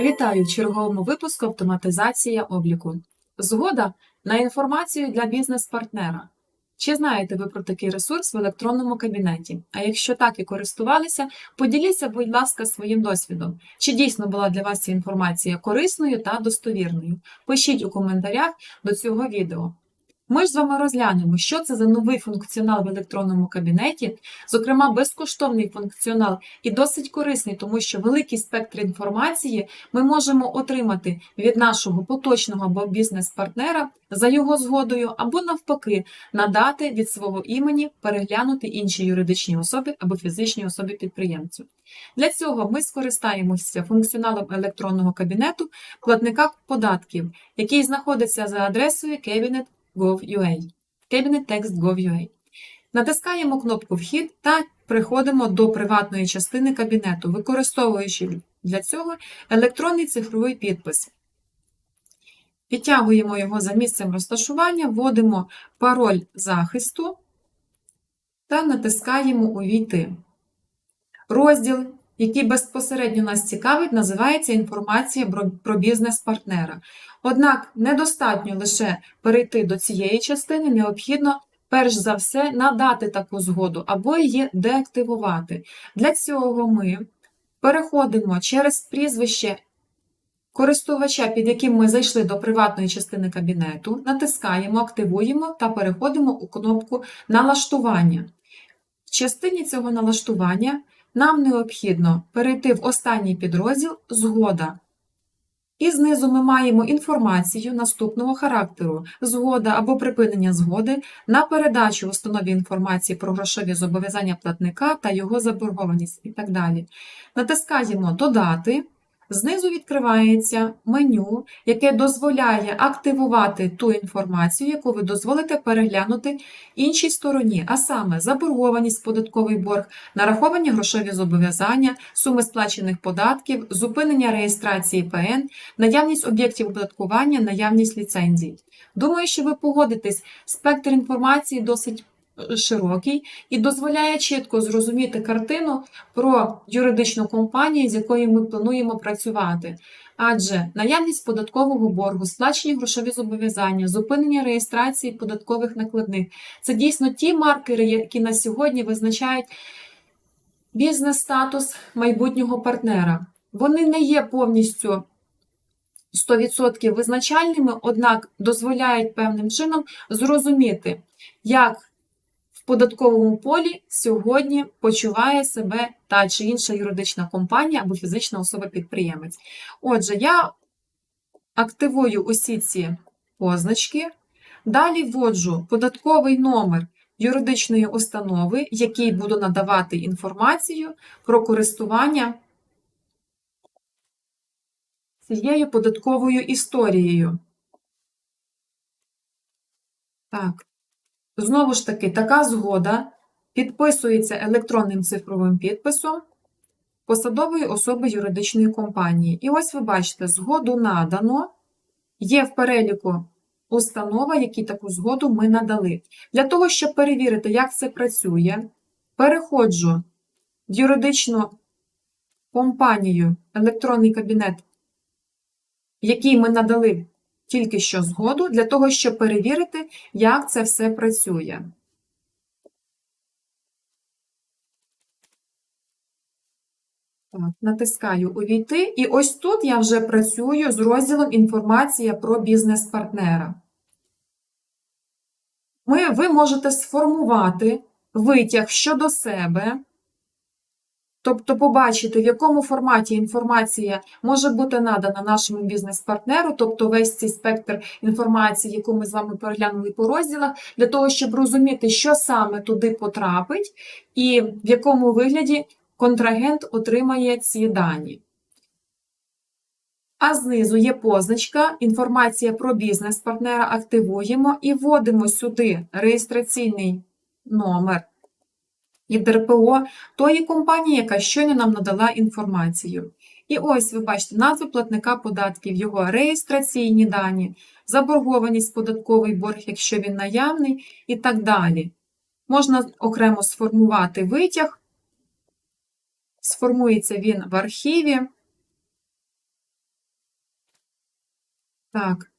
Вітаю в черговому випуску Автоматизація обліку. Згода на інформацію для бізнес-партнера. Чи знаєте ви про такий ресурс в електронному кабінеті? А якщо так і користувалися, поділіться, будь ласка, своїм досвідом. Чи дійсно була для вас ця інформація корисною та достовірною? Пишіть у коментарях до цього відео. Ми ж з вами розглянемо, що це за новий функціонал в електронному кабінеті, зокрема безкоштовний функціонал і досить корисний, тому що великий спектр інформації ми можемо отримати від нашого поточного або бізнес-партнера за його згодою, або навпаки, надати від свого імені переглянути інші юридичні особи або фізичні особи підприємцю. Для цього ми скористаємося функціоналом електронного кабінету платника податків, який знаходиться за адресою Cabinet Gov.ua, Cabinet Text Gov.ua. Натискаємо кнопку Вхід та приходимо до приватної частини кабінету, використовуючи для цього електронний цифровий підпис. Підтягуємо його за місцем розташування, вводимо пароль захисту та натискаємо Увійти. Розділ, який безпосередньо нас цікавить, називається Інформація про- бізнес-партнера. Однак недостатньо лише перейти до цієї частини, необхідно перш за все надати таку згоду або її деактивувати. Для цього ми переходимо через прізвище користувача, під яким ми зайшли до приватної частини кабінету, натискаємо, активуємо та переходимо у кнопку Налаштування. Частині цього налаштування нам необхідно перейти в останній підрозділ Згода. І знизу ми маємо інформацію наступного характеру: згода або припинення згоди на передачу в установі інформації про грошові зобов'язання платника та його заборгованість і так далі. Натискаємо Додати. Знизу відкривається меню, яке дозволяє активувати ту інформацію, яку ви дозволите переглянути іншій стороні, а саме заборгованість, податковий борг, нараховані грошові зобов'язання, суми сплачених податків, зупинення реєстрації ПН, наявність об'єктів оподаткування, наявність ліцензій. Думаю, що ви погодитесь, спектр інформації досить широкий і дозволяє чітко зрозуміти картину про юридичну компанію, з якою ми плануємо працювати. Адже наявність податкового боргу, сплачені грошові зобов'язання, зупинення реєстрації податкових накладних це дійсно ті маркери, які на сьогодні визначають бізнес-статус майбутнього партнера. Вони не є повністю 100% визначальними, однак дозволяють певним чином зрозуміти, як в податковому полі сьогодні почуває себе та чи інша юридична компанія або фізична особа-підприємець. Отже, я активую усі ці позначки, далі вводжу податковий номер юридичної установи, який буду надавати інформацію про користування цією податковою історією. Так. Знову ж таки, така згода підписується електронним цифровим підписом посадової особи юридичної компанії. І ось ви бачите, згоду надано, є в переліку установа, які таку згоду ми надали. Для того, щоб перевірити, як це працює, переходжу в юридичну компанію, електронний кабінет, який ми надали тільки що згоду, для того, щоб перевірити, як це все працює. Так, натискаю Увійти, і ось тут я вже працюю з розділом Інформація про бізнес-партнера. Ви можете сформувати витяг щодо себе, тобто побачити, в якому форматі інформація може бути надана нашому бізнес-партнеру, тобто весь цей спектр інформації, яку ми з вами переглянули по розділах, для того, щоб розуміти, що саме туди потрапить, і в якому вигляді контрагент отримає ці дані. А знизу є позначка «Інформація про бізнес-партнера». Активуємо і вводимо сюди реєстраційний номер і ДРПО тої компанії, яка щойно нам надала інформацію. І ось ви бачите назву платника податків, його реєстраційні дані, заборгованість податковий борг, якщо він наявний, і так далі. Можна окремо сформувати витяг Сформується він в архіві. Так,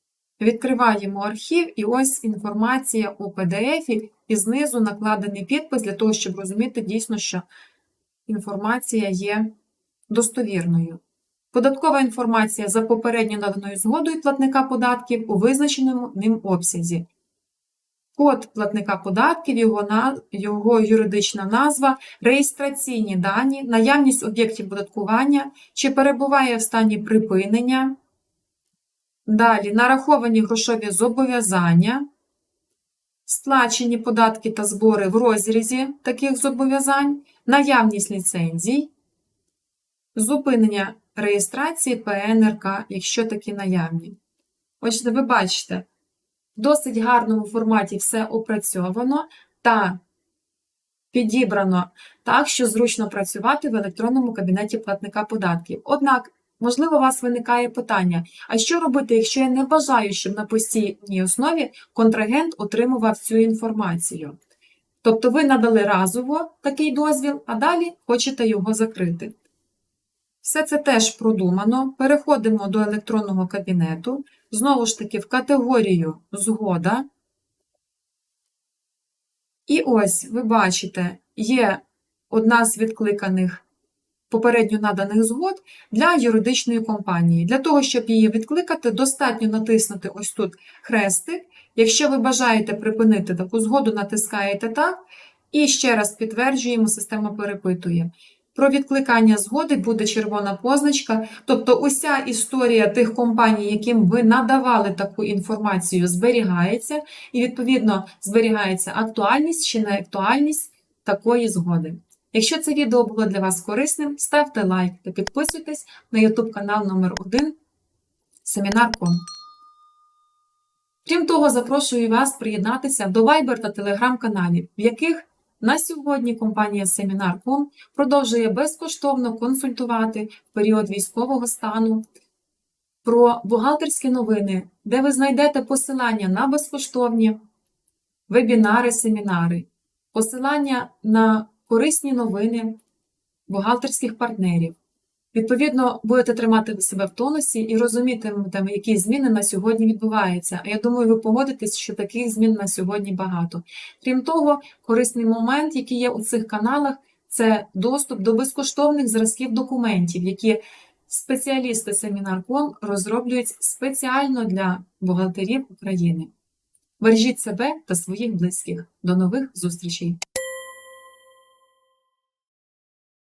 відкриваємо архів, і ось інформація у PDF, і знизу накладений підпис для того, щоб розуміти дійсно, що інформація є достовірною. Податкова інформація за попередньо наданою згодою платника податків у визначеному ним обсязі. Код платника податків, його, його юридична назва, реєстраційні дані, наявність об'єктів податкування, чи перебуває в стані припинення. Далі нараховані грошові зобов'язання, сплачені податки та збори в розрізі таких зобов'язань, наявність ліцензій, зупинення реєстрації ПНРК, якщо такі наявні. Отже, ви бачите, в досить гарному форматі все опрацьовано та підібрано так, що зручно працювати в електронному кабінеті платника податків. Однак, можливо, у вас виникає питання: а що робити, якщо я не бажаю, щоб на постійній основі контрагент отримував цю інформацію? Тобто ви надали разово такий дозвіл, а далі хочете його закрити. Все це теж продумано. Переходимо до електронного кабінету. Знову ж таки, в категорію Згода. І ось ви бачите, є одна з відкликаних попередньо наданих згод для юридичної компанії. Для того, щоб її відкликати, достатньо натиснути ось тут хрестик. Якщо ви бажаєте припинити таку згоду, натискаєте так. І ще раз підтверджуємо, система перепитує. Про відкликання згоди буде червона позначка, тобто уся історія тих компаній, яким ви надавали таку інформацію, зберігається, і, відповідно, зберігається актуальність чи неактуальність такої згоди. Якщо це відео було для вас корисним, ставте лайк та підписуйтесь на YouTube канал номер 1 Семінар.com. Крім того, запрошую вас приєднатися до Viber та Telegram каналів, в яких на сьогодні компанія Seminar.com продовжує безкоштовно консультувати в період військового стану про бухгалтерські новини, де ви знайдете посилання на безкоштовні вебінари, семінари, посилання на корисні новини бухгалтерських партнерів. Відповідно, будете тримати себе в тонусі і розумітимете, які зміни на сьогодні відбуваються. А я думаю, ви погодитесь, що таких змін на сьогодні багато. Крім того, корисний момент, який є у цих каналах, це доступ до безкоштовних зразків документів, які спеціалісти семінар.com розроблюють спеціально для бухгалтерів України. Бережіть себе та своїх близьких. До нових зустрічей!